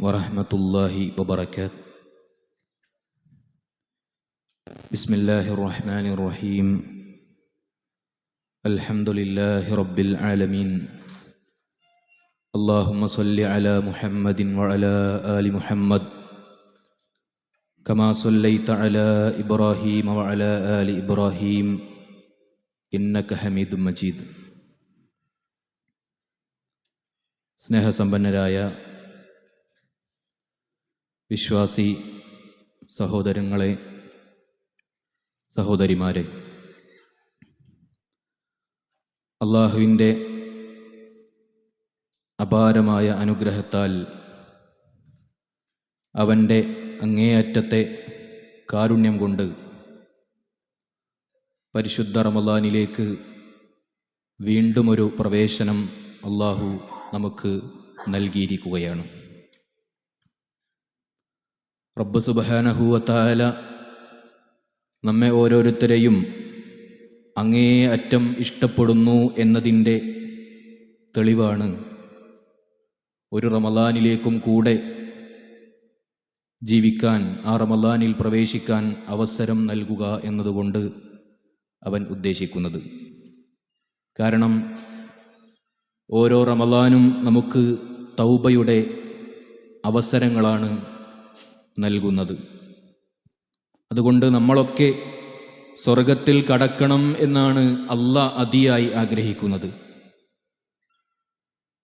ورحمة الله وبركاته بسم الله الرحمن الرحيم الحمد لله رب العالمين اللهم صل على محمد وعلى آل محمد كما صليت على إبراهيم وعلى آل إبراهيم إنك حميد مجيد സ്നേഹസമ്പന്നരായ വിശ്വാസി സഹോദരങ്ങളെ സഹോദരിമാരെ അള്ളാഹുവിന്റെ അപാരമായ അനുഗ്രഹത്താൽ അവന്റെ അങ്ങേയറ്റത്തെ കാരുണ്യം കൊണ്ട് പരിശുദ്ധ റമലാനിലേക്ക് വീണ്ടും ഒരു പ്രവേശനം അള്ളാഹു നമുക്ക് നൽകിയിരിക്കുകയാണ്. റബ്ബ് തആല നമ്മെ ഓരോരുത്തരെയും അങ്ങേ അറ്റം ഇഷ്ടപ്പെടുന്നു എന്നതിന്റെ തെളിവാണ് ഒരു റമലാനിലേക്കും കൂടെ ജീവിക്കാൻ ആ റമലാനിൽ പ്രവേശിക്കാൻ അവസരം നൽകുക എന്നതുകൊണ്ട് അവൻ ഉദ്ദേശിക്കുന്നത്. കാരണം ഓരോ റമലാനും നമുക്ക് തൗബയുടെ അവസരങ്ങളാണ് നൽകുന്നത്. അതുകൊണ്ട് നമ്മളൊക്കെ സ്വർഗത്തിൽ കടക്കണം എന്നാണ് അള്ളാഹ് അതിയായി ആഗ്രഹിക്കുന്നത്.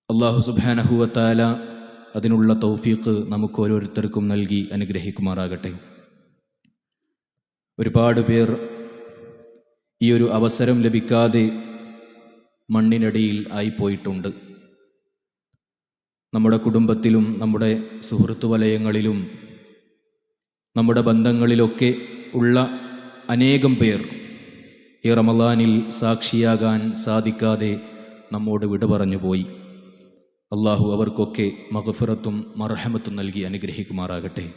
അള്ളാഹു സുബാനഹുവത്താല അതിനുള്ള തൗഫീഖ് നമുക്ക് ഓരോരുത്തർക്കും നൽകി അനുഗ്രഹിക്കുമാറാകട്ടെ. ഒരുപാട് പേർ ഈ ഒരു അവസരം ലഭിക്കാതെ മണ്ണിനടിയിൽ ആയിപ്പോയിട്ടുണ്ട്. നമ്മുടെ കുടുംബത്തിലും നമ്മുടെ സുഹൃത്തു വലയങ്ങളിലും നമ്മുടെ ബന്ധങ്ങളിലൊക്കെ ഉള്ള അനേകം പേർ ഈ റമലാനിൽ സാക്ഷിയാകാൻ സാധിക്കാതെ നമ്മോട് വിട പറഞ്ഞു പോയി. അള്ളാഹു അവർക്കൊക്കെ മഹഫിറത്തും മർഹമത്തും നൽകി അനുഗ്രഹിക്കുമാറാകട്ടെ.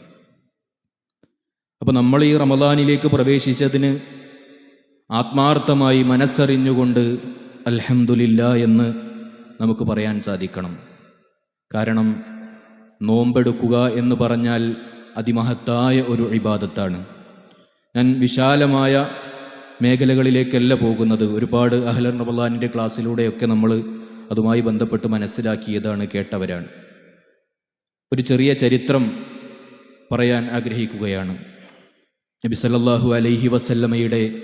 അപ്പോൾ നമ്മൾ ഈ റമലാനിലേക്ക് പ്രവേശിച്ചതിന് ആത്മാർത്ഥമായി മനസ്സറിഞ്ഞുകൊണ്ട് അൽഹമുല്ല എന്ന് നമുക്ക് പറയാൻ സാധിക്കണം. കാരണം നോമ്പെടുക്കുക എന്ന് പറഞ്ഞാൽ അതിമഹത്തായ ഒരു ഇബാദത്താണ്. ഞാൻ വിശാലമായ മേഖലകളിലേക്കല്ല പോകുന്നത്. ഒരുപാട് അഹ്ലർ റമലാനിന്റെ ക്ലാസ്സിലൂടെയൊക്കെ നമ്മൾ അതുമായി ബന്ധപ്പെട്ട് മനസ്സിലാക്കിയതാണ് കേട്ടവരാണ്. ഒരു ചെറിയ ചരിത്രം പറയാൻ ആഗ്രഹിക്കുകയാണ്. നബി സല്ലാഹു അലൈഹി വസല്ലമയുടെ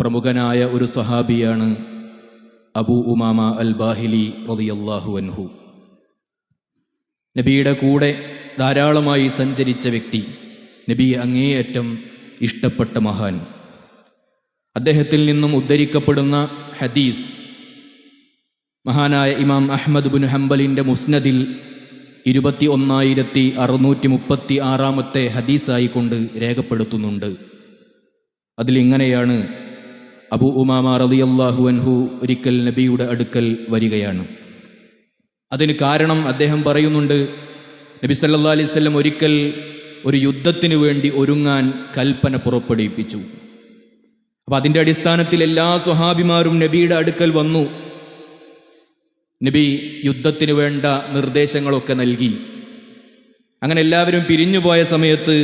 പ്രമുഖനായ ഒരു സഹാബിയാണ് അബു ഉമാമ അൽ ബാഹിലി റളിയല്ലാഹു അൻഹു. നബിയുടെ കൂടെ ധാരാളമായി സഞ്ചരിച്ച വ്യക്തി നബി അങ്ങേയറ്റം ഇഷ്ടപ്പെട്ട മഹാൻ. അദ്ദേഹത്തിൽ നിന്നും ഉദ്ധരിക്കപ്പെടുന്ന ഹദീസ് മഹാനായ ഇമാം അഹമ്മദ് ബുൻ ഹംബലിന്റെ മുസ്നദിൽ ഇരുപത്തി ഒന്നായിരത്തി അറുന്നൂറ്റി മുപ്പത്തി ആറാമത്തെ ഹദീസായിക്കൊണ്ട് രേഖപ്പെടുത്തുന്നുണ്ട്. അതിലിങ്ങനെയാണ് അബു ഉമാമ റളിയല്ലാഹു അൻഹു ഒരിക്കൽ നബിയുടെ അടുക്കൽ വരികയാണ്. അതിന് കാരണം അദ്ദേഹം പറയുന്നുണ്ട് നബി സല്ലാ അലൈഹി സ്വല്ലം ഒരിക്കൽ ഒരു യുദ്ധത്തിന് വേണ്ടി ഒരുങ്ങാൻ കൽപ്പന പുറപ്പെടുവിപ്പിച്ചു. അപ്പം അതിന്റെ അടിസ്ഥാനത്തിൽ എല്ലാ സ്വഹാബിമാരും നബിയുടെ അടുക്കൽ വന്നു. നബി യുദ്ധത്തിന് വേണ്ട നിർദ്ദേശങ്ങളൊക്കെ നൽകി. അങ്ങനെ എല്ലാവരും പിരിഞ്ഞു പോയ സമയത്ത്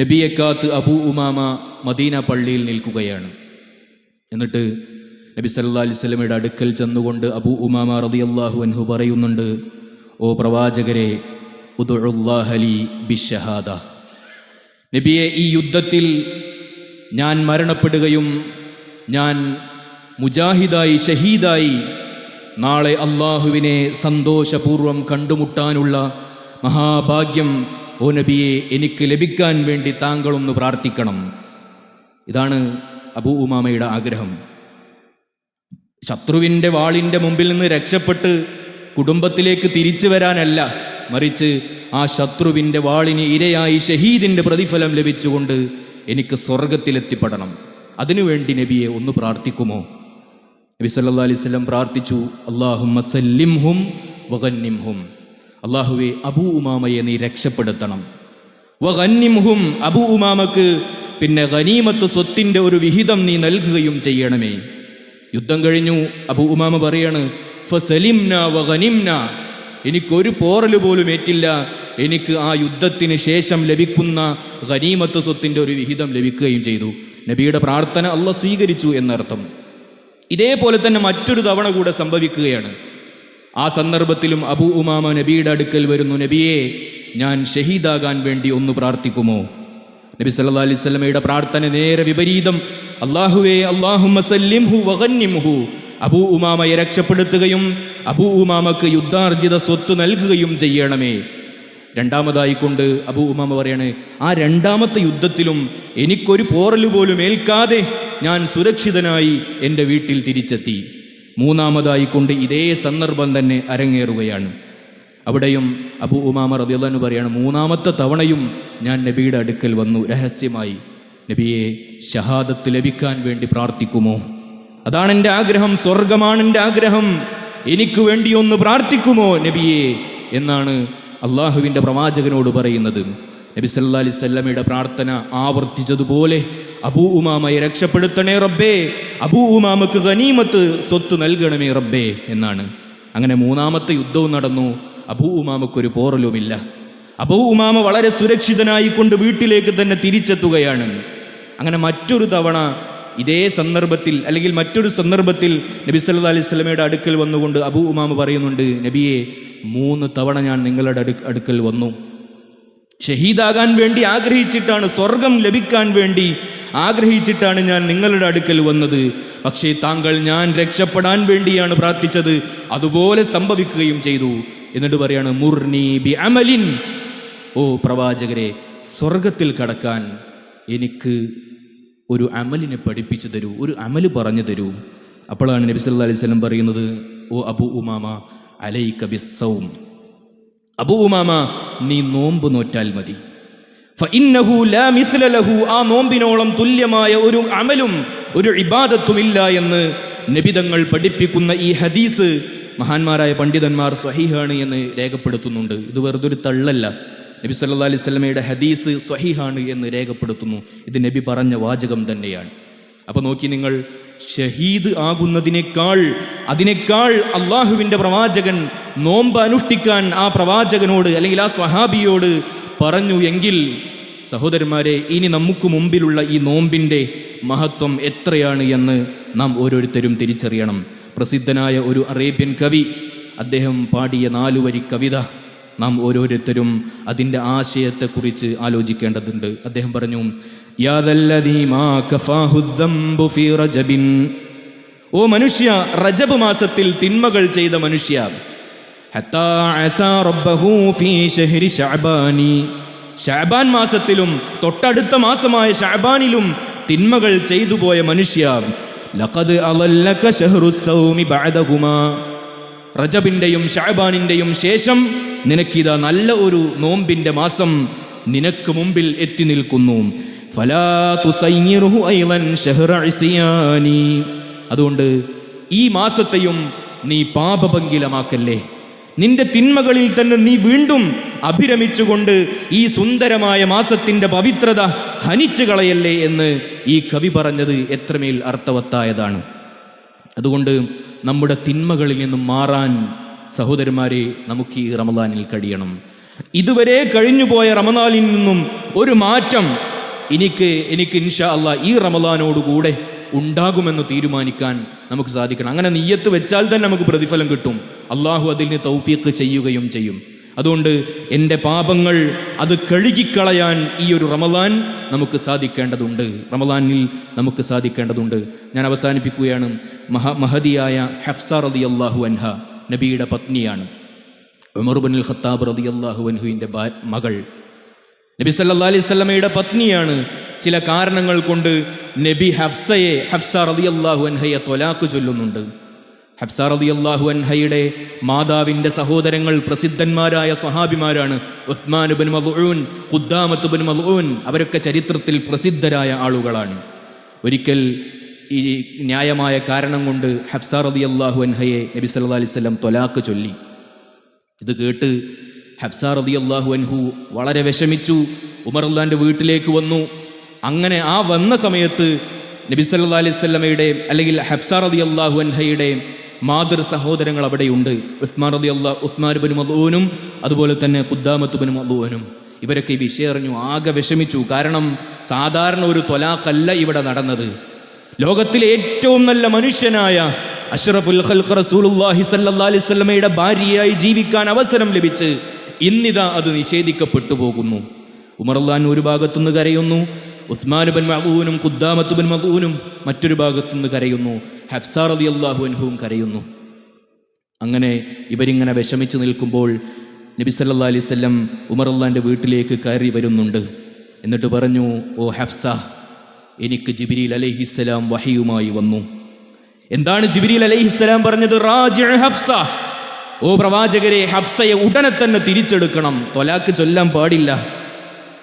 നബിയെ കാത്ത് അബൂ ഉമാമ മദീന പള്ളിയിൽ നിൽക്കുകയാണ്. എന്നിട്ട് നബി സല്ലാ അലൈഹി സ്വലമയുടെ അടുക്കൽ ചെന്നുകൊണ്ട് അബൂ ഉമാമ റളിയല്ലാഹു അൻഹു പറയുന്നുണ്ട് ഓ പ്രവാചകരെ നബിയെ ഈ യുദ്ധത്തിൽ ഞാൻ മരണപ്പെടുകയും ഞാൻ മുജാഹിദായി ഷഹീദായി നാളെ അള്ളാഹുവിനെ സന്തോഷപൂർവം കണ്ടുമുട്ടാനുള്ള മഹാഭാഗ്യം ഓ നബിയെ എനിക്ക് ലഭിക്കാൻ വേണ്ടി താങ്കളൊന്ന് പ്രാർത്ഥിക്കണം. ഇതാണ് അബൂ ഉമാമയുടെ ആഗ്രഹം. ശത്രുവിന്റെ വാളിന്റെ മുമ്പിൽ നിന്ന് രക്ഷപ്പെട്ട് കുടുംബത്തിലേക്ക് തിരിച്ചു വരാനല്ല മറിച്ച് ആ ശത്രുവിന്റെ വാളിന് ഇരയായി ഷഹീദിന്റെ പ്രതിഫലം ലഭിച്ചുകൊണ്ട് എനിക്ക് സ്വർഗത്തിലെത്തിപ്പെടണം. അതിനുവേണ്ടി നബിയെ ഒന്ന് പ്രാർത്ഥിക്കുമോ? നബി സല്ലാ അലൈഹി സ്വലം പ്രാർത്ഥിച്ചു അള്ളാഹും വകന്നിംഹും അള്ളാഹുവെ അബൂ ഉമാമയെ നീ രക്ഷപ്പെടുത്തണം. വകന്നിംഹും അബൂ ഉമാമക്ക് പിന്നെ ഖനീമത്ത് സ്വത്തിന്റെ ഒരു വിഹിതം നീ നൽകുകയും ചെയ്യണമേ. യുദ്ധം കഴിഞ്ഞു അബൂ ഉമാമ പറയാണ് ഫസലിംന വഗനിംന. എനിക്കൊരു പോറൽ പോലും ഏറ്റില്ല. എനിക്ക് ആ യുദ്ധത്തിന് ശേഷം ലഭിക്കുന്ന ഖനീമത്ത് സ്വത്തിന്റെ ഒരു വിഹിതം ലഭിക്കുകയും ചെയ്തു. നബിയുടെ പ്രാർത്ഥന അല്ല സ്വീകരിച്ചു എന്നർത്ഥം. ഇതേപോലെ തന്നെ മറ്റൊരു തവണ കൂടെ സംഭവിക്കുകയാണ്. ആ സന്ദർഭത്തിലും അബു ഉമാമ നബിയുടെ അടുക്കൽ വരുന്നു നബിയെ ഞാൻ ഷഹീദാകാൻ വേണ്ടി ഒന്ന് പ്രാർത്ഥിക്കുമോ? നബി സല്ലാ അലൈഹി സ്വലമയുടെ പ്രാർത്ഥന നേരെ വിപരീതം. അള്ളാഹുവേ അള്ളാഹുഹു അബൂ ഉമാമയെ രക്ഷപ്പെടുത്തുകയും അബൂ ഉമാമക്ക് യുദ്ധാർജിത സ്വത്ത് നൽകുകയും ചെയ്യണമേ. രണ്ടാമതായി കൊണ്ട് അബൂ ഉമാമ പറയാണ് ആ രണ്ടാമത്തെ യുദ്ധത്തിലും എനിക്കൊരു പോറലുപോലും ഏൽക്കാതെ ഞാൻ സുരക്ഷിതനായി എന്റെ വീട്ടിൽ തിരിച്ചെത്തി. മൂന്നാമതായി കൊണ്ട് ഇതേ സന്ദർഭം തന്നെ അരങ്ങേറുകയാണ്. അവിടെയും അബൂ ഉമാമ റദിയുള്ളു പറയാണ് മൂന്നാമത്തെ തവണയും ഞാൻ നബിയുടെ അടുക്കൽ വന്നു രഹസ്യമായി. നബിയെ ഷഹാദത്ത് ലഭിക്കാൻ വേണ്ടി പ്രാർത്ഥിക്കുമോ? അതാണ് എന്റെ ആഗ്രഹം സ്വർഗമാണ് എന്റെ ആഗ്രഹം. എനിക്ക് വേണ്ടി ഒന്ന് പ്രാർത്ഥിക്കുമോ നബിയെ? എന്നാണ് അള്ളാഹുവിന്റെ പ്രവാചകനോട് പറയുന്നത്. നബി സല്ലാ അലൈഹി സ്വല്ലമയുടെ പ്രാർത്ഥന ആവർത്തിച്ചതുപോലെ അബൂ ഉമാമയെ രക്ഷപ്പെടുത്തണേ റബ്ബേ. അബൂ ഉമാമക്ക് ഖനീമത്ത് സ്വത്ത് നൽകണമേ റബ്ബേ എന്നാണ്. അങ്ങനെ മൂന്നാമത്തെ യുദ്ധവും നടന്നു. അബൂ ഉമാമക്കൊരു പോറലുമില്ല. അബൂ ഉമാമ വളരെ സുരക്ഷിതനായിക്കൊണ്ട് വീട്ടിലേക്ക് തന്നെ തിരിച്ചെത്തുകയാണ്. അങ്ങനെ മറ്റൊരു തവണ ഇതേ സന്ദർഭത്തിൽ അല്ലെങ്കിൽ മറ്റൊരു സന്ദർഭത്തിൽ നബി സല്ല അലൈഹി സ്വലമയുടെ അടുക്കൽ വന്നുകൊണ്ട് അബു ഉമാമ പറയുന്നുണ്ട് നബിയെ മൂന്ന് തവണ ഞാൻ നിങ്ങളുടെ അടു അടുക്കൽ വന്നു. ഷഹീദാകാൻ വേണ്ടി ആഗ്രഹിച്ചിട്ടാണ് സ്വർഗം ലഭിക്കാൻ വേണ്ടി ആഗ്രഹിച്ചിട്ടാണ് ഞാൻ നിങ്ങളുടെ അടുക്കൽ വന്നത്. പക്ഷേ താങ്കൾ ഞാൻ രക്ഷപ്പെടാൻ വേണ്ടിയാണ് പ്രാർത്ഥിച്ചത്. അതുപോലെ സംഭവിക്കുകയും ചെയ്തു. എന്നിട്ട് പറയാണ് മുർനി ബി അമലിൻ. ഓ പ്രവാചകരെ സ്വർഗത്തിൽ കടക്കാൻ എനിക്ക് ഒരു അമലിനെ പഠിപ്പിച്ചു തരൂ ഒരു അമൽ പറഞ്ഞു തരൂ. അപ്പോഴാണ് നബി സല്ലല്ലാഹു അലൈഹി സ്വലം പറയുന്നത് ഓ അബു ഉമാമ അലൈക ബിസ്സൗം. അബു ഉമാമ നീ നോമ്പ് നോറ്റാൽ മതി. ആ നോമ്പിനോളം തുല്യമായ ഒരു അമലും ഒരു ഇബാദത്തുമില്ല എന്ന് നബിതങ്ങൾ പഠിപ്പിക്കുന്ന ഈ ഹദീസ് മഹാന്മാരായ പണ്ഡിതന്മാർ സഹിഹാണ് എന്ന് രേഖപ്പെടുത്തുന്നുണ്ട്. ഇത് വെറുതൊരു തള്ളല്ല. നബി സല്ലാ അലൈഹി സ്വലമയുടെ ഹദീസ് സ്വഹീഹാണ് എന്ന് രേഖപ്പെടുത്തുന്നു. ഇത് നബി പറഞ്ഞ വാചകം തന്നെയാണ്. അപ്പൊ നോക്കി നിങ്ങൾ ഷഹീദ് ആകുന്നതിനേക്കാൾ അതിനേക്കാൾ അള്ളാഹുവിന്റെ പ്രവാചകൻ നോമ്പ് അനുഷ്ഠിക്കാൻ ആ പ്രവാചകനോട് അല്ലെങ്കിൽ ആ സ്വഹാബിയോട് പറഞ്ഞു എങ്കിൽ സഹോദരന്മാരെ ഇനി നമുക്ക് മുമ്പിലുള്ള ഈ നോമ്പിന്റെ മഹത്വം എത്രയാണ് എന്ന് നാം ഓരോരുത്തരും തിരിച്ചറിയണം. പ്രസിദ്ധനായ ഒരു അറേബ്യൻ കവി അദ്ദേഹം പാടിയ നാലുവരി കവിത നാം ഓരോരുത്തരും അതിന്റെ ആശയത്തെക്കുറിച്ച് ആലോചിക്കേണ്ടതുണ്ട്. അദ്ദേഹം പറഞ്ഞു ഓ മനുഷ്യ റജബ് മാസത്തിൽ തിന്മകൾ ചെയ്ത മനുഷ്യ. ഷാബാൻ മാസത്തിലും തൊട്ടടുത്ത മാസമായ ഷാബാനിലും തിന്മകൾ ചെയ്തു പോയ മനുഷ്യ. ലഖദ് അളല്ലക ഷഹ്റുസൗമി ബഅദഹുമാ. റജബിന്റെയും ഷഹബാനിന്റെയും ശേഷം നിനക്കിതാ നല്ല ഒരു നോമ്പിന്റെ മാസം നിനക്ക് മുമ്പിൽ എത്തി നിൽക്കുന്നു. അതുകൊണ്ട് ഈ മാസത്തെയും നീ പാപഭംഗിലമാക്കല്ലേ നിന്റെ തിന്മകളിൽ തന്നെ നീ വീണ്ടും അഭിരമിച്ചുകൊണ്ട് ഈ സുന്ദരമായ മാസത്തിന്റെ പവിത്രത ഹനിച്ചു കളയല്ലേ എന്ന് ഈ കവി പറഞ്ഞത് എത്രമേൽ അർത്ഥവത്തായതാണ്. അതുകൊണ്ട് നമ്മുടെ തിന്മകളിൽ നിന്നും മാറാൻ സഹോദരന്മാരെ നമുക്ക് ഈ റമദാനിൽ കഴിയണം. ഇതുവരെ കഴിഞ്ഞുപോയ റമദാനിൽ നിന്നും ഒരു മാറ്റം എനിക്ക് എനിക്ക് ഇൻഷാ അല്ല ഈ റമദാനോടുകൂടെ ഉണ്ടാകുമെന്ന് തീരുമാനിക്കാൻ നമുക്ക് സാധിക്കണം. അങ്ങനെ നെയ്യത്ത് വെച്ചാൽ തന്നെ നമുക്ക് പ്രതിഫലം കിട്ടും. അള്ളാഹു അതിന് തൗഫീഖ് ചെയ്യുകയും ചെയ്യും. അതുകൊണ്ട് എന്റെ പാപങ്ങൾ അത് കഴുകിക്കളയാൻ ഈ ഒരു റമദാൻ നമുക്ക് സാധിക്കേണ്ടതുണ്ട്. റമദാനിൽ നമുക്ക് സാധിക്കേണ്ടതുണ്ട്. ഞാൻ അവസാനിപ്പിക്കുകയാണ്. മഹ മഹതിയായ ഹഫ്സ റതി അള്ളാഹു അൻഹ നബിയുടെ പത്നിയാണ്. ഉമർബുൽ ഖത്താബ് റതി അള്ളാഹു അൻഹുവിന്റെ മകൾ. നബി സല്ലാ അലൈഹി സ്വലമയുടെ പത്നിയാണ്. ചില കാരണങ്ങൾ കൊണ്ട് നബി ഹഫ്സയെ ഹഫ്സ റതി അള്ളാഹു അൻഹയെ തൊലാക്ക് ചൊല്ലുന്നുണ്ട്. ഹഫ്സ അലി അള്ളാഹു അൻഹയുടെ മാതാവിന്റെ സഹോദരങ്ങൾ പ്രസിദ്ധന്മാരായ സഹാബിമാരാണ് ഉസ്മാൻ ബിൻ മൽഊൻ ഖുദ്ദാമത്ത് ബിൻ മൽഊൻ. അവരൊക്കെ ചരിത്രത്തിൽ പ്രസിദ്ധരായ ആളുകളാണ്. ഒരിക്കൽ ഈ ന്യായമായ കാരണം കൊണ്ട് ഹഫ്സ അലി അള്ളാഹു അൻഹയെ നബി സല്ലാ അലൈഹി തൊലാക്ക് ചൊല്ലി. ഇത് കേട്ട് ഹഫ്സ അലി അള്ളാഹു അൻഹു വളരെ വിഷമിച്ചു. ഉമർ വീട്ടിലേക്ക് വന്നു. അങ്ങനെ ആ വന്ന സമയത്ത് നബി സല്ലാ അലൈഹി അല്ലെങ്കിൽ ഹഫ്സ അലി അള്ളാഹു അൻഹയുടെ മാതൃ സഹോദരങ്ങൾ അവിടെയുണ്ട്. ഉസ്മാൻ റതി അള്ള ഉസ്മാൻ ബിൻ മലൂനും അതുപോലെ തന്നെ ഖുദ്ദാമത്ത് ബിൻ ഇവരൊക്കെ ഈ വിഷയം അറിഞ്ഞു ആകെ വിഷമിച്ചു. കാരണം സാധാരണ ഒരു തൊലാഖല്ല ഇവിടെ നടന്നത്. ലോകത്തിലെ ഏറ്റവും നല്ല മനുഷ്യനായ അഷ്റഫുൽ ഖൽഖ് റസൂലുള്ളാഹി സല്ലല്ലാഹി അലൈഹി വസല്ലമയുടെ ഭാര്യയായി ജീവിക്കാൻ അവസരം ലഭിച്ച് ഇന്നിതാ അത് നിഷേധിക്കപ്പെട്ടു പോകുന്നു. ഉമർ ഉമർലാൻ ഒരു ഭാഗത്തുനിന്ന് കരയുന്നു ഉസ്മാൻ ബൻ മഹൂനും ഖുദ്ദാമത്ത് ബൻ മഹൂനും മറ്റൊരു ഭാഗത്തുനിന്ന് കരയുന്നു. ഹഫ്സാർ അലി അള്ളാഹു അൻഹുവും കരയുന്നു. അങ്ങനെ ഇവരിങ്ങനെ വിഷമിച്ചു നിൽക്കുമ്പോൾ നബി സല്ലാ അലൈവല്ലം ഉമറുല്ലാന്റെ വീട്ടിലേക്ക് കയറി വരുന്നുണ്ട്. എന്നിട്ട് പറഞ്ഞു ഓ ഹഫ്സ എനിക്ക് ജിബിരിൽ അലൈഹിസ്സലാം വഹിയുമായി വന്നു. എന്താണ് ജിബിരിൽ അലൈഹിസ്സലാം പറഞ്ഞത്? ഹഫ്സ ഓ പ്രവാചകരെ ഹഫ്സയെ ഉടനെ തന്നെ തിരിച്ചെടുക്കണം. തൊലാക്ക് ചൊല്ലാൻ പാടില്ല.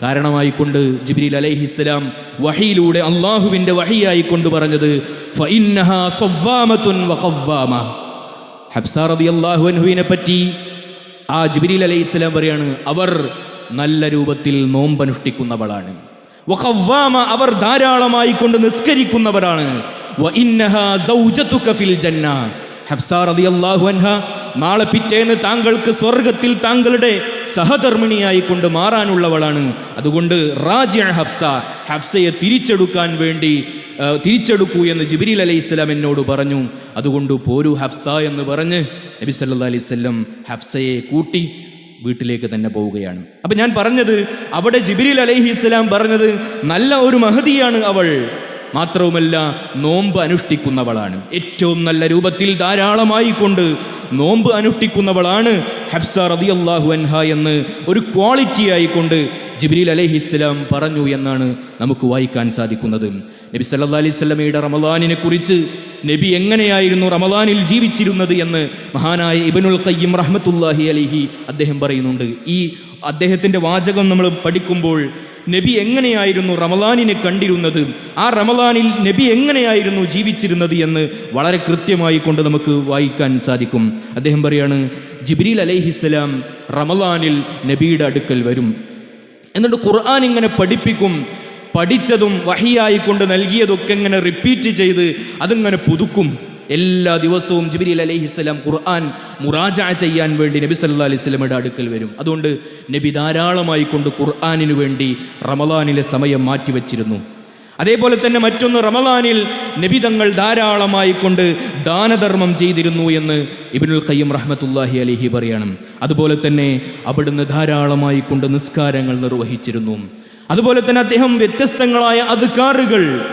കാരണമായിക്കൊണ്ട് ജിബ്രീൽ അലൈഹിസ്സലാം വഹിയിലൂടെ അള്ളാഹുവിന്റെ വഹിയായിക്കൊണ്ട് പറഞ്ഞത് ഫഇന്നഹാ സവ്വാമത്തുൻ വഖവ്വാമ. ഹബ്സ റളിയല്ലാഹു അൻഹുവിനെ പറ്റി ആ ജിബ്രീൽ അലൈഹിസ്സലാം പറയാണ് അവർ നല്ല രൂപത്തിൽ നോമ്പനുഷ്ഠിക്കുന്നവളാണ്. അവർ ധാരാളമായി കൊണ്ട് നിസ്കരിക്കുന്നവരാണ്. വഇന്നഹാ ഹഫ്സ റളിയല്ലാഹു അൻഹ നാളെ പിറ്റേന്ന് താങ്കൾക്ക് സ്വർഗത്തിൽ താങ്കളുടെ സഹധർമ്മിണിയായി കൊണ്ട് മാറാനുള്ളവളാണ്. അതുകൊണ്ട് റാജി ഹഫ്സ ഹഫ്സയെ തിരിച്ചെടുക്കാൻ വേണ്ടി തിരിച്ചെടുക്കൂ എന്ന് ജിബിരിൽ അലൈഹി സ്വലാം എന്നോട് പറഞ്ഞു. അതുകൊണ്ട് പോരു ഹഫ്സ എന്ന് പറഞ്ഞ് നബി സല്ലാ അലൈഹി സ്വല്ലം ഹഫ്സയെ കൂട്ടി വീട്ടിലേക്ക് തന്നെ പോവുകയാണ്. അപ്പൊ ഞാൻ പറഞ്ഞത് അവിടെ ജിബിരിൽ അലൈഹി സ്വലാം പറഞ്ഞത് നല്ല ഒരു മഹതിയാണ് അവൾ. മാത്രവുമല്ല നോമ്പ് അനുഷ്ഠിക്കുന്നവളാണ്. ഏറ്റവും നല്ല രൂപത്തിൽ ധാരാളമായി കൊണ്ട് നോമ്പ് അനുഷ്ഠിക്കുന്നവളാണ് ഹബ്സ റബി അള്ളാഹു അൻഹ എന്ന് ഒരു ക്വാളിറ്റി ആയിക്കൊണ്ട് ജിബ്രീൽ ഇസ്ലാം പറഞ്ഞു എന്നാണ് നമുക്ക് വായിക്കാൻ സാധിക്കുന്നത്. നബി സല്ലാ അലൈഹി സ്വലമയുടെ റമദാനിനെ കുറിച്ച് നബി എങ്ങനെയായിരുന്നു റമദാനിൽ ജീവിച്ചിരുന്നത് എന്ന് മഹാനായ ഇബനുൽ കയ്യം റഹ്മത്തുല്ലാഹി അലിഹി അദ്ദേഹം പറയുന്നുണ്ട്. ഈ അദ്ദേഹത്തിന്റെ വാചകം നമ്മൾ പഠിക്കുമ്പോൾ നബി എങ്ങനെയായിരുന്നു റമലാനിനെ കണ്ടിരുന്നത്? ആ റമലാനിൽ നബി എങ്ങനെയായിരുന്നു ജീവിച്ചിരുന്നത് എന്ന് വളരെ കൃത്യമായി കൊണ്ട് നമുക്ക് വായിക്കാൻ സാധിക്കും. അദ്ദേഹം പറയാണ് ജിബ്രീൽ അലൈഹിസ്സലാം റമലാനിൽ നബിയുടെ അടുക്കൽ വരും. എന്നിട്ട് ഖുർആൻ ഇങ്ങനെ പഠിപ്പിക്കും. പഠിച്ചതും വഹിയായിക്കൊണ്ട് നൽകിയതൊക്കെ ഇങ്ങനെ റിപ്പീറ്റ് ചെയ്ത് അതിങ്ങനെ പുതുക്കും. എല്ലാ ദിവസവും ജിബിരിൽ അലൈഹിസ്സലാം ഖുർആൻ മുറാജ ചെയ്യാൻ വേണ്ടി നബി സല്ലാ അലൈഹി സ്വലമയുടെ അടുക്കൽ വരും. അതുകൊണ്ട് നബി ധാരാളമായി കൊണ്ട് ഖുർആാനിനു വേണ്ടി റമലാനിലെ സമയം മാറ്റിവെച്ചിരുന്നു. അതേപോലെ തന്നെ മറ്റൊന്ന് റമലാനിൽ നബി തങ്ങൾ ധാരാളമായി കൊണ്ട് ദാനധർമ്മം ചെയ്തിരുന്നു എന്ന് ഇബിനുൽ ഖയ്യം റഹ്മത്തുല്ലാഹി അലിഹി പറയണം. അതുപോലെ തന്നെ അവിടുന്ന് ധാരാളമായി കൊണ്ട് നിസ്കാരങ്ങൾ നിർവഹിച്ചിരുന്നു. അതുപോലെ തന്നെ അദ്ദേഹം വ്യത്യസ്തങ്ങളായ അധികാറുകൾ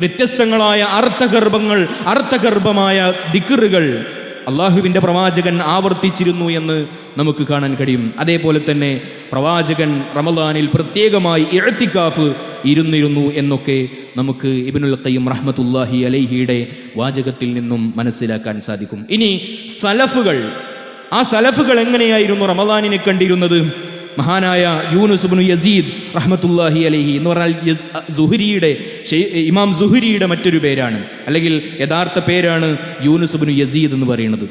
വ്യത്യസ്തങ്ങളായ അർത്ഥഗർഭങ്ങൾ അർത്ഥഗർഭമായ ദിക്കറുകൾ അള്ളാഹുവിന്റെ പ്രവാചകൻ ആവർത്തിച്ചിരുന്നു എന്ന് നമുക്ക് കാണാൻ കഴിയും. അതേപോലെ തന്നെ പ്രവാചകൻ റമദാനിൽ പ്രത്യേകമായി ഇഴത്തിക്കാഫ് ഇരുന്നിരുന്നു എന്നൊക്കെ നമുക്ക് ഇബിനുൽ ഖയ്യം റഹ്മത്തുല്ലാഹി അലൈഹിയുടെ വാചകത്തിൽ നിന്നും മനസ്സിലാക്കാൻ സാധിക്കും. ഇനി സലഫുകൾ. ആ സലഫുകൾ എങ്ങനെയായിരുന്നു റമദാനിനെ കണ്ടിരുന്നത്? മഹാനായ യൂനുസ് ഇബ്നു യസീദ് റഹ്മത്തുല്ലാഹി അലഹി എന്ന് പറഞ്ഞാൽ സുഹുരിയുടെ ഇമാം സുഹരിയുടെ മറ്റൊരു പേരാണ്. അല്ലെങ്കിൽ യഥാർത്ഥ പേരാണ് യൂനുസ് ഇബ്നു യസീദ് എന്ന് പറയുന്നത്.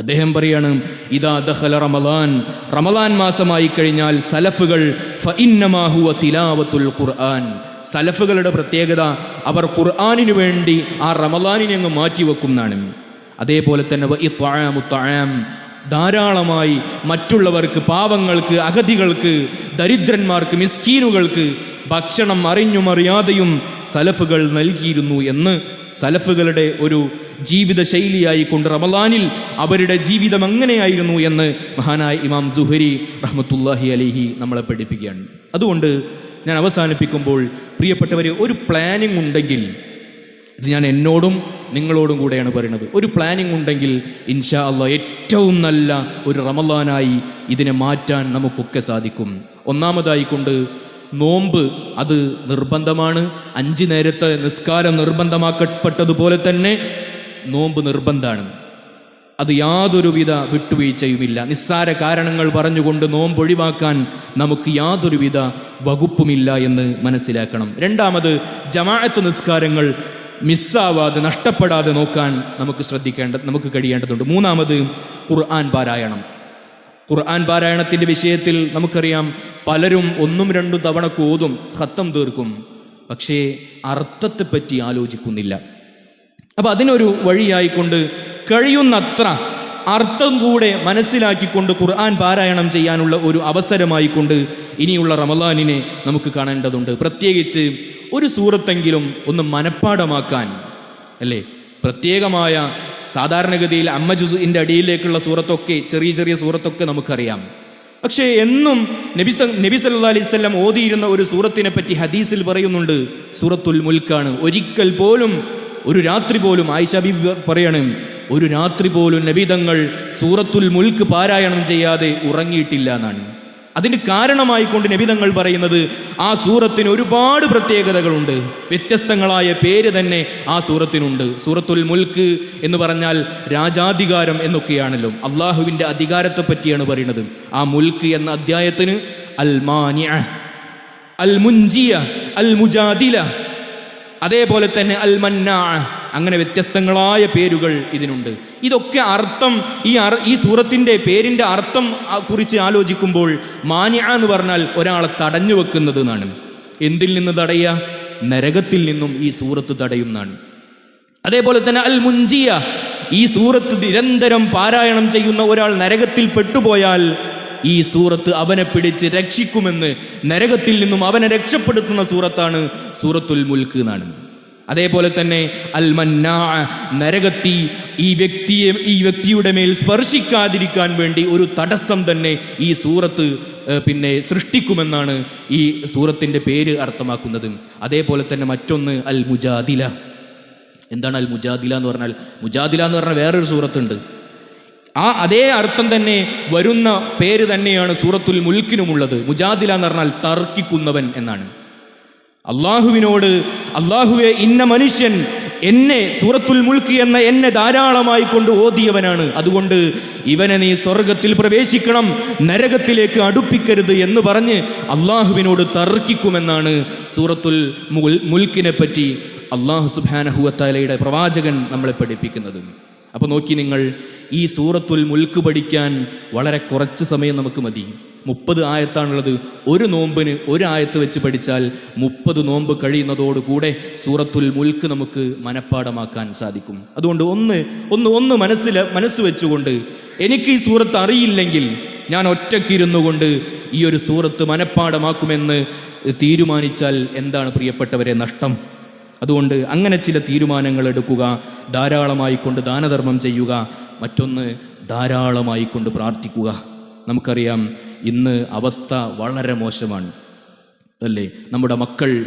അദ്ദേഹം പറയാണ് ഇതാ ദഹല റമലാൻ റമലാൻ മാസമായി കഴിഞ്ഞാൽ സലഫുകൾ തിലാവത്തുൽ ഖുർആൻ. സലഫുകളുടെ പ്രത്യേകത അവർ ഖുർആാനിനു വേണ്ടി ആ റമലാനിനെ അങ്ങ് മാറ്റിവെക്കുന്നതാണ് അതേപോലെ തന്നെ ധാരാളമായി മറ്റുള്ളവർക്ക് പാവങ്ങൾക്ക് അഗതികൾക്ക് ദരിദ്രന്മാർക്ക് മിസ്കീനുകൾക്ക് ഭക്ഷണം അറിഞ്ഞും അറിയാതെയും സലഫുകൾ നൽകിയിരുന്നു എന്ന് സലഫുകളുടെ ഒരു ജീവിത ശൈലിയായി കൊണ്ട് റമലാനിൽ അവരുടെ ജീവിതം എങ്ങനെയായിരുന്നു എന്ന് മഹാനായ ഇമാം സുഹരി റഹ്മത്തുല്ലാഹി അലിഹി നമ്മളെ പഠിപ്പിക്കുകയാണ്. അതുകൊണ്ട് ഞാൻ അവസാനിപ്പിക്കുമ്പോൾ പ്രിയപ്പെട്ടവരെ ഒരു പ്ലാനിംഗ് ഉണ്ടെങ്കിൽ ഇത് ഞാൻ എന്നോടും നിങ്ങളോടും കൂടെയാണ് പറയുന്നത് ഒരു പ്ലാനിംഗ് ഉണ്ടെങ്കിൽ ഇൻഷാ അല്ല ഏറ്റവും നല്ല ഒരു റമലാനായി ഇതിനെ മാറ്റാൻ നമുക്കൊക്കെ സാധിക്കും. ഒന്നാമതായി കൊണ്ട് നോമ്പ് അത് നിർബന്ധമാണ്. അഞ്ച് നേരത്തെ നിസ്കാരം നിർബന്ധമാക്കപ്പെട്ടതുപോലെ തന്നെ നോമ്പ് നിർബന്ധമാണ്. അത് യാതൊരുവിധ വിട്ടുവീഴ്ചയുമില്ല. നിസ്സാര കാരണങ്ങൾ പറഞ്ഞുകൊണ്ട് നോമ്പ് ഒഴിവാക്കാൻ നമുക്ക് യാതൊരുവിധ വകുപ്പുമില്ല എന്ന് മനസ്സിലാക്കണം. രണ്ടാമത് ജമാഅത്ത് നിസ്കാരങ്ങൾ മിസ്സാവാതെ നഷ്ടപ്പെടാതെ നോക്കാൻ നമുക്ക് ശ്രദ്ധിക്കേണ്ട നമുക്ക് കഴിയേണ്ടതുണ്ട്. മൂന്നാമത് ഖുർആൻ പാരായണം. ഖുർആൻ പാരായണത്തിന്റെ വിഷയത്തിൽ നമുക്കറിയാം പലരും ഒന്നും രണ്ടും തവണ കോതും ഹത്തം തീർക്കും. പക്ഷേ അർത്ഥത്തെപ്പറ്റി ആലോചിക്കുന്നില്ല. അപ്പം അതിനൊരു വഴിയായിക്കൊണ്ട് കഴിയുന്നത്ര അർത്ഥം കൂടെ മനസ്സിലാക്കിക്കൊണ്ട് ഖുർആൻ പാരായണം ചെയ്യാനുള്ള ഒരു അവസരമായിക്കൊണ്ട് ഇനിയുള്ള റമലാനിനെ നമുക്ക് കാണേണ്ടതുണ്ട്. പ്രത്യേകിച്ച് ഒരു സൂറത്തെങ്കിലും ഒന്ന് മനഃപ്പാടമാക്കാൻ അല്ലേ? പ്രത്യേകമായ സാധാരണഗതിയിൽ അമ്മ ജുസുവിന്റെ അടിയിലേക്കുള്ള സൂറത്തൊക്കെ ചെറിയ ചെറിയ സൂറത്തൊക്കെ നമുക്കറിയാം. പക്ഷേ എന്നും നബി നബി സല്ലാ അലൈഹി വസല്ലം ഓതിയിരുന്ന ഒരു സൂറത്തിനെ പറ്റി ഹദീസിൽ പറയുന്നുണ്ട് സൂറത്തുൽ മുൽക്കാണ്. ഒരിക്കൽ പോലും ഒരു രാത്രി പോലും ആയിഷ ബി പറയാണ് ഒരു രാത്രി പോലും നബിതങ്ങൾ സൂറത്തുൽ മുൽക്ക് പാരായണം ചെയ്യാതെ ഉറങ്ങിയിട്ടില്ല എന്നാണ്. അതിന് കാരണമായി കൊണ്ട് നബിതങ്ങൾ പറയുന്നത് ആ സൂറത്തിന് ഒരുപാട് പ്രത്യേകതകളുണ്ട്. വ്യത്യസ്തങ്ങളായ പേര് തന്നെ ആ സൂറത്തിനുണ്ട്. സൂറത്തുൽ മുൽക്ക് എന്ന് പറഞ്ഞാൽ രാജാധികാരം എന്നൊക്കെയാണല്ലോ. അള്ളാഹുവിന്റെ അധികാരത്തെ പറ്റിയാണ് പറയുന്നത്. ആ മുൽക്ക് എന്ന അധ്യായത്തിന് അൽ മാനിയ അൽ മുഞ്ചിയ അൽ മുജാദില അതേപോലെ തന്നെ അൽ മന്നാ അങ്ങനെ വ്യത്യസ്തങ്ങളായ പേരുകൾ ഇതിനുണ്ട്. ഇതൊക്കെ അർത്ഥം ഈ ഈ സൂറത്തിന്റെ പേരിന്റെ അർത്ഥം കുറിച്ച് ആലോചിക്കുമ്പോൾ മാനിയ എന്ന് പറഞ്ഞാൽ ഒരാളെ തടഞ്ഞു വെക്കുന്നത് എന്നാണ്. എന്തിൽ നിന്ന് തടയുക? നരകത്തിൽ നിന്നും ഈ സൂറത്ത് തടയും എന്നാണ്. അതേപോലെ തന്നെ അൽ മുഞ്ചിയ ഈ സൂറത്ത് നിരന്തരം പാരായണം ചെയ്യുന്ന ഒരാൾ നരകത്തിൽ പെട്ടുപോയാൽ ഈ സൂറത്ത് അവനെ പിടിച്ച് രക്ഷിക്കുമെന്ന് നരകത്തിൽ നിന്നും അവനെ രക്ഷപ്പെടുത്തുന്ന സൂറത്താണ് സൂറത്തുൽ മുൽക്ക് എന്നാണ്. അതേപോലെ തന്നെ അൽ മന്നാ നരകത്തി ഈ വ്യക്തിയെ ഈ വ്യക്തിയുടെ മേൽ സ്പർശിക്കാതിരിക്കാൻ വേണ്ടി ഒരു തടസ്സം തന്നെ ഈ സൂറത്ത് പിന്നെ സൃഷ്ടിക്കുമെന്നാണ് ഈ സൂറത്തിന്റെ പേര് അർത്ഥമാക്കുന്നത്. അതേപോലെ തന്നെ മറ്റൊന്ന് അൽ മുജാദില എന്താണ് അൽ മുജാദില എന്ന് പറഞ്ഞാൽ? മുജാദില എന്ന് പറഞ്ഞാൽ വേറൊരു സൂറത്തുണ്ട്. ആ അതേ അർത്ഥം തന്നെ വരുന്ന പേര് തന്നെയാണ് സൂറത്തുൽ മുൽക്കിനുമുള്ളത്. മുജാദില എന്ന് പറഞ്ഞാൽ തർക്കിക്കുന്നവൻ എന്നാണ്. അള്ളാഹുവിനോട് അള്ളാഹുവെ ഇന്ന മനുഷ്യൻ എന്നെ സൂറത്തുൽ മുൽക്ക് എന്ന എന്നെ ധാരാളമായി കൊണ്ട് ഓതിയവനാണ്. അതുകൊണ്ട് ഇവനെ നീ സ്വർഗത്തിൽ പ്രവേശിക്കണം നരകത്തിലേക്ക് അടുപ്പിക്കരുത് എന്ന് പറഞ്ഞ് അള്ളാഹുവിനോട് തർക്കിക്കുമെന്നാണ് സൂറത്തുൽ മുൽ മുൽക്കിനെ പറ്റി അള്ളാഹു സുബാനഹുവത്താലയുടെ പ്രവാചകൻ നമ്മളെ പഠിപ്പിക്കുന്നത്. അപ്പോൾ നോക്കി നിങ്ങൾ ഈ സൂറത്തുൽ മുൽക്ക് പഠിക്കാൻ വളരെ കുറച്ച് സമയം നമുക്ക് മതി. മുപ്പത് ആയത്താണുള്ളത്. ഒരു നോമ്പിന് ഒരു ആയത്ത് വെച്ച് പഠിച്ചാൽ മുപ്പത് നോമ്പ് കഴിയുന്നതോടുകൂടെ സൂറത്തുൽ മുൽക്ക് നമുക്ക് മനഃപ്പാടമാക്കാൻ സാധിക്കും. അതുകൊണ്ട് ഒന്ന് ഒന്ന് ഒന്ന് മനസ്സിൽ മനസ്സ് വെച്ചുകൊണ്ട് എനിക്ക് ഈ സൂറത്ത് അറിയില്ലെങ്കിൽ ഞാൻ ഒറ്റക്കിരുന്നു കൊണ്ട് ഈ ഒരു സൂറത്ത് മനഃപ്പാടമാക്കുമെന്ന് തീരുമാനിച്ചാൽ എന്താണ് പ്രിയപ്പെട്ടവരെ നഷ്ടം? അതുകൊണ്ട് അങ്ങനെ ചില തീരുമാനങ്ങൾ എടുക്കുക ധാരാളമായി കൊണ്ട് ദാനധർമ്മം ചെയ്യുക മറ്റൊന്ന് ധാരാളമായി കൊണ്ട് പ്രാർത്ഥിക്കുക. നമുക്കറിയാം ഇന്ന് അവസ്ഥ വളരെ മോശമാണ്. അല്ലേ? നമ്മുടെ മക്കൾ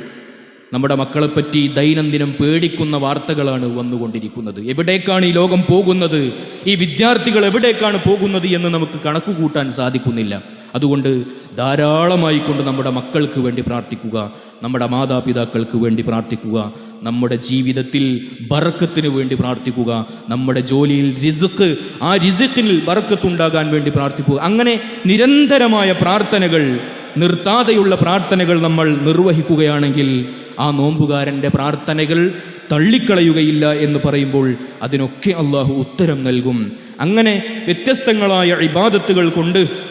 നമ്മുടെ മക്കളെപ്പറ്റി ദൈനംദിനം പേടിക്കുന്ന വാർത്തകളാണ് വന്നുകൊണ്ടിരിക്കുന്നത്. എവിടേക്കാണ് ഈ ലോകം പോകുന്നത്? ഈ വിദ്യാർത്ഥികൾ എവിടേക്കാണ് പോകുന്നത് എന്ന് നമുക്ക് കണക്കുകൂട്ടാൻ സാധിക്കുന്നില്ല. അതുകൊണ്ട് ധാരാളമായി കൊണ്ട് നമ്മുടെ മക്കൾക്ക് വേണ്ടി പ്രാർത്ഥിക്കുക നമ്മുടെ മാതാപിതാക്കൾക്ക് വേണ്ടി പ്രാർത്ഥിക്കുക നമ്മുടെ ജീവിതത്തിൽ ബറക്കത്തിന് വേണ്ടി പ്രാർത്ഥിക്കുക നമ്മുടെ ജോലിയിൽ റിസുക്ക് ആ റിസുക്കിൽ ബറക്കത്തുണ്ടാകാൻ വേണ്ടി പ്രാർത്ഥിക്കുക. അങ്ങനെ നിരന്തരമായ പ്രാർത്ഥനകൾ നിർത്താതെയുള്ള പ്രാർത്ഥനകൾ നമ്മൾ നിർവഹിക്കുകയാണെങ്കിൽ ആ നോമ്പുകാരന്റെ പ്രാർത്ഥനകൾ തള്ളിക്കളയുകയില്ല എന്ന് പറയുമ്പോൾ അതിനൊക്കെ അള്ളാഹു ഉത്തരം നൽകും. അങ്ങനെ വ്യത്യസ്തങ്ങളായ ഇബാദത്തുകൾ കൊണ്ട്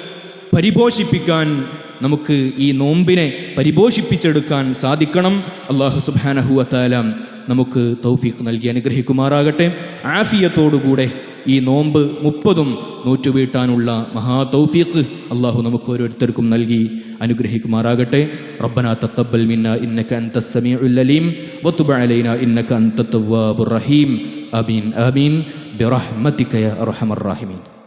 പരിപോഷിപ്പിക്കാൻ നമുക്ക് ഈ നോമ്പിനെ പരിപോഷിപ്പിച്ചെടുക്കാൻ സാധിക്കണം. അള്ളാഹു സുബാനഹുഅത്താലാം നമുക്ക് തൗഫീഖ് നൽകി അനുഗ്രഹിക്കുമാറാകട്ടെ. ആഫിയത്തോടുകൂടെ ഈ നോമ്പ് മുപ്പതും നൂറ്റുവീട്ടാനുള്ള മഹാ തൗഫീഖ് അള്ളാഹു നമുക്ക് ഓരോരുത്തർക്കും നൽകി അനുഗ്രഹിക്കുമാറാകട്ടെ. റബ്ബന തത്തബ്ബൽ മിന്ന ഇന്നക അൻത സമീഉൽ അലീം. വതുബ് അലൈന ഇന്നക അൻത തവ്വാബുർ റഹീം. ആമീൻ ആമീൻ ബിറഹ്മതിക യാ അർഹമർ റഹീമീൻ.